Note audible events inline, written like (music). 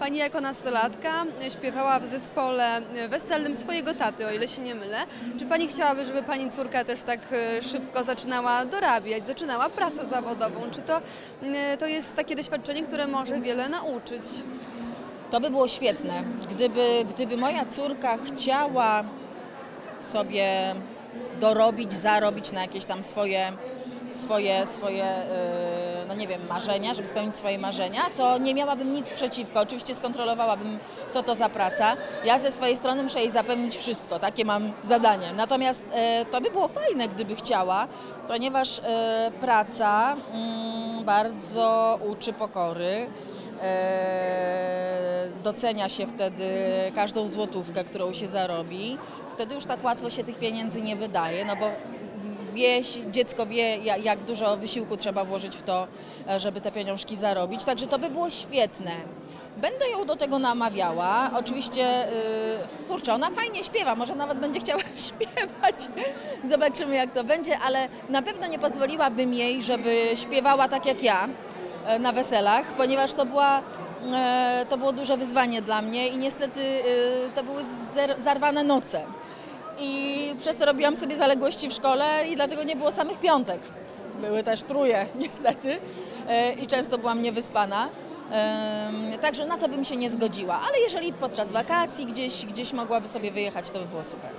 Pani jako nastolatka śpiewała w zespole weselnym swojego taty, o ile się nie mylę. Czy Pani chciałaby, żeby Pani córka też tak e, szybko zaczynała dorabiać, zaczynała pracę zawodową? Czy to, e, to jest takie doświadczenie, które może wiele nauczyć? To by było świetne, gdyby, gdyby moja córka chciała sobie dorobić, zarobić na jakieś tam swoje, swoje, swoje yy, no nie wiem, marzenia, żeby spełnić swoje marzenia, to nie miałabym nic przeciwko. Oczywiście skontrolowałabym, co to za praca. Ja ze swojej strony muszę jej zapewnić wszystko, takie mam zadanie. Natomiast yy, to by było fajne, gdyby chciała, ponieważ yy, praca mm, bardzo uczy pokory. Docenia się wtedy każdą złotówkę, którą się zarobi. Wtedy już tak łatwo się tych pieniędzy nie wydaje, no bo wie, dziecko wie, ja- jak dużo wysiłku trzeba włożyć w to, e, żeby te pieniążki zarobić. Także to by było świetne. Będę ją do tego namawiała. Oczywiście, yy, kurczę, ona fajnie śpiewa, może nawet będzie chciała (laughs) śpiewać. Zobaczymy, jak to będzie, ale na pewno nie pozwoliłabym jej, żeby śpiewała tak jak ja e, na weselach, ponieważ to, była, e, to było duże wyzwanie dla mnie i niestety e, to były zarwane noce. Przez to robiłam sobie zaległości w szkole i dlatego nie było samych piątek. Były też truje (laughs) niestety e, i często byłam niewyspana. Także na to bym się nie zgodziła, ale jeżeli podczas wakacji gdzieś, gdzieś mogłaby sobie wyjechać, to by było super.